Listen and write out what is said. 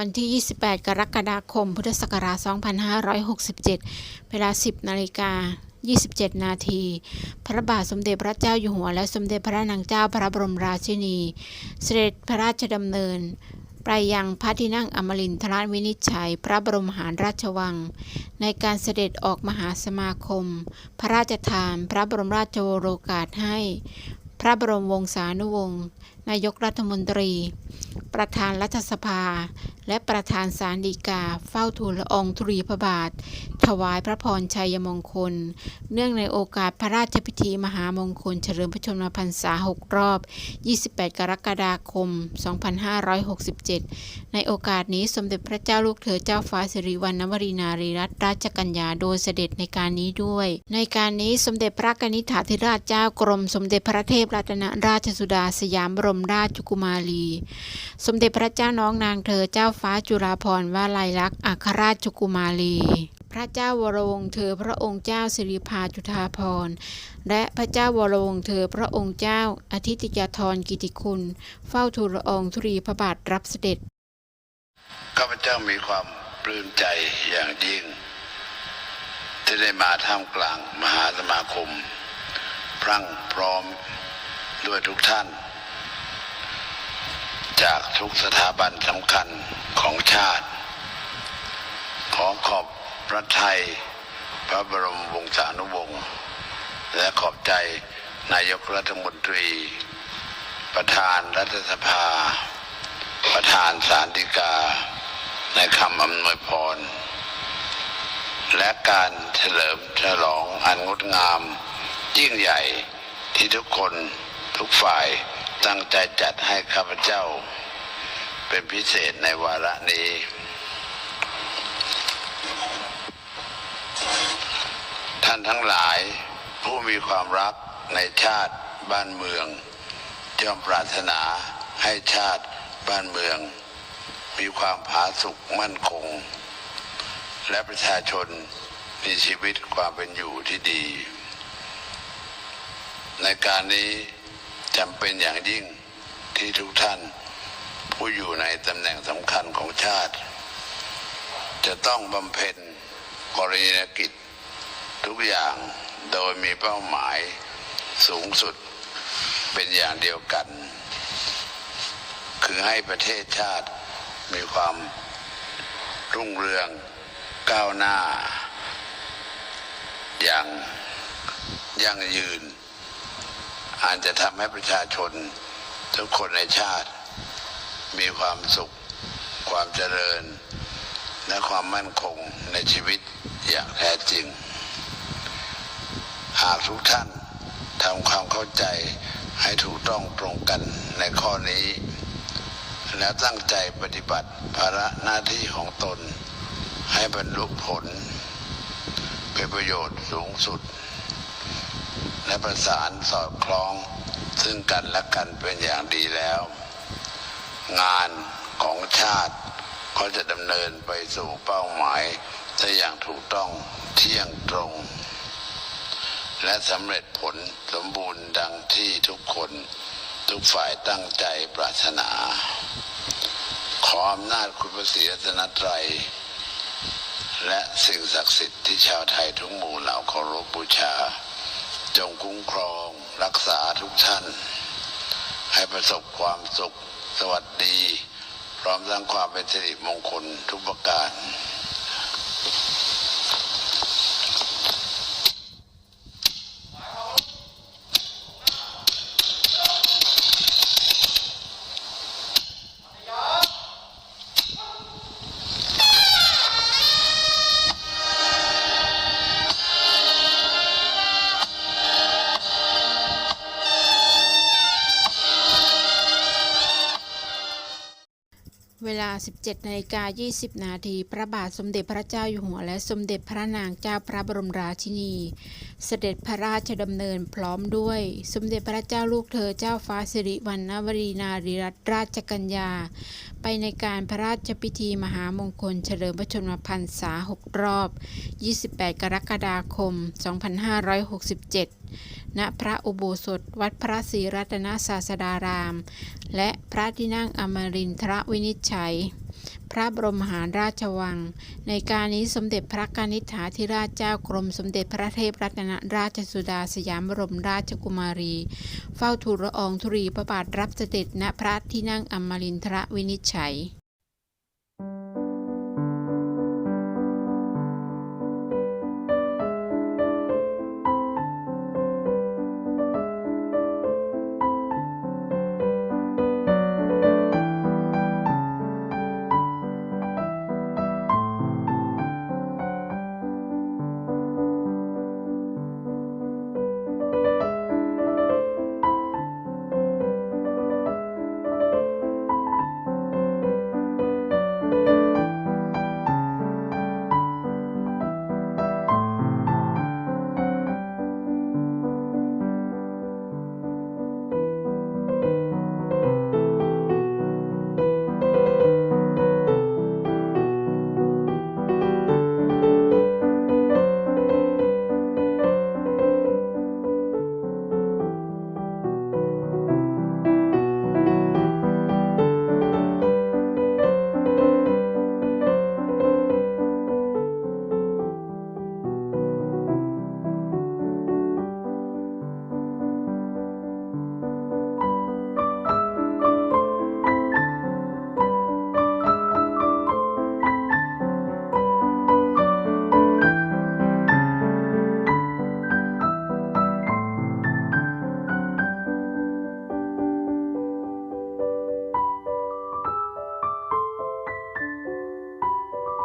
วันที่ 28 กรกฎาคม พุทธศักราช 2567 เวลา 10 นาฬิกา 27 นาที พระบาทสมเด็จพระเจ้าอยู่หัว และสมเด็จพระนางเจ้าพระบรมราชินี เสด็จพระราชดำเนิน ไปยังพระที่นั่งอมรินทราวินิจฉัย พระบรมหารราชวัง ในการเสด็จออกมหาสมาคม พระราชทาน พระบรมราชโอกาสให้ พระบรมวงศานุวงศ์ นายกรัฐมนตรี ประธานรัฐสภา และประธานศาลฎีกาเฝ้าทูลละอองธุลีพระบาท ถวายพระพรชัยมงคล เนื่องในโอกาสพระราชพิธีมหามงคล เฉลิมพระชนมพรรษา 6 รอบ 28 กรกฎาคม 2567 ในโอกาสนี้สมเด็จพระเจ้าลูกเธอเจ้าฟ้าสิริวัณณวรีนารีรัตนราชกัญญาโดยเสด็จในการนี้ด้วย ในการนี้สมเด็จพระกนิษฐาธิราชเจ้ากรม สมเด็จพระเทพรัตนราชสุดาสยามบรมราชกุมารี สมเด็จพระเจ้าน้องนางเธอเจ้าฟ้าจุฬาภรณ์วลัยลักษณ์อัครราชกุมารี พระเจ้าวรวงเธอพระองค์เจ้าสิริภาจุฑาภรณ์และพระเจ้าวรวงเธอพระองค์เจ้าอาทิตยาธรกิติคุณ เฝ้าทูลละอองธุลีพระบาทรับเสด็จ ข้าพเจ้ามีความปลื้มใจอย่างยิ่ง ที่ได้มาท่ามกลางมหาสมาคม พรั่งพร้อมด้วยทุกท่าน จากทุกสถาบันสำคัญของชาติ ขอขอบพระไทย พระบรมวงศานุวงศ์และขอบใจนายกรัฐมนตรี ประธานรัฐสภา ประธานสารดิกา ในคำอำนวยพร และการเฉลิมฉลองอันงดงาม ยิ่งใหญ่ที่ทุกคนทุกฝ่าย ตั้งใจจัดให้ข้าพเจ้าเป็นพิเศษในวาระนี้ ท่านทั้งหลายผู้มีความรักในชาติบ้านเมืองย่อมปรารถนาให้ชาติบ้านเมือง มีความผาสุกมั่นคง และประชาชนมีชีวิตความเป็นอยู่ที่ดี ในการนี้ จำเป็นอย่างยิ่งที่ทุกท่าน ผู้อยู่ในตำแหน่งสำคัญของชาติ จะต้องบำเพ็ญกรณียกิจ ทุกอย่างโดยมีเป้าหมายสูงสุดเป็นอย่างเดียวกัน คือให้ประเทศชาติมีความรุ่งเรืองก้าวหน้า อย่างยั่งยืน อาจจะทำให้ประชาชนทุกคนในชาติ มีความสุข ความเจริญ และความมั่นคงในชีวิตอย่างแท้จริง หากทุกท่านทำความเข้าใจให้ถูกต้องตรงกันในข้อนี้ แล้วตั้งใจปฏิบัติภาระหน้าที่ของตน ให้บรรลุผล เป็นประโยชน์สูงสุด และประสานสอดคล้องซึ่งกันและกันเป็นอย่างดีแล้ว งานของชาติก็จะดำเนินไปสู่เป้าหมายได้อย่างถูกต้องเที่ยงตรง และสำเร็จผลสมบูรณ์ดังที่ทุกคนทุกฝ่ายตั้งใจปรารถนา ขออำนาจคุณพระศรีรัตนตรัย และสิ่งศักดิ์สิทธิ์ที่ชาวไทยทุกหมู่เหล่าเคารพบูชา จงคุ้มครองรักษาทุกท่าน ให้ประสบความสุขสวัสดี พร้อมสร้างความเป็นสิริมงคลทุกประการ เวลา 17นาฬิกา20 นาที พระบาทสมเด็จพระเจ้าอยู่หัวและสมเด็จพระนางเจ้าพระบรมราชินีเสด็จพระราชดำเนินพร้อมด้วย สมเด็จพระเจ้าลูกเธอเจ้าฟ้าสิริวัณณวรีนารีรัตนราชกัญญา ไปในการพระราชพิธีมหามงคลเฉลิมพระชนมพรรษา 6 รอบ 28 กรกฎาคม 2567 ณ พระอุโบสถวัดพระศรีรัตนศาสดาราม และพระที่นั่งอมรินทรวินิจฉัย พระบรมหาราชวัง ในการนี้สมเด็จพระกนิษฐาธิราชเจ้ากรมสมเด็จพระเทพรัตนราชสุดาสยามบรมราชกุมารี เฝ้าทูลละอองธุรีพระบาทรับเสด็จณพระที่นั่งอมรินทรวินิจฉัย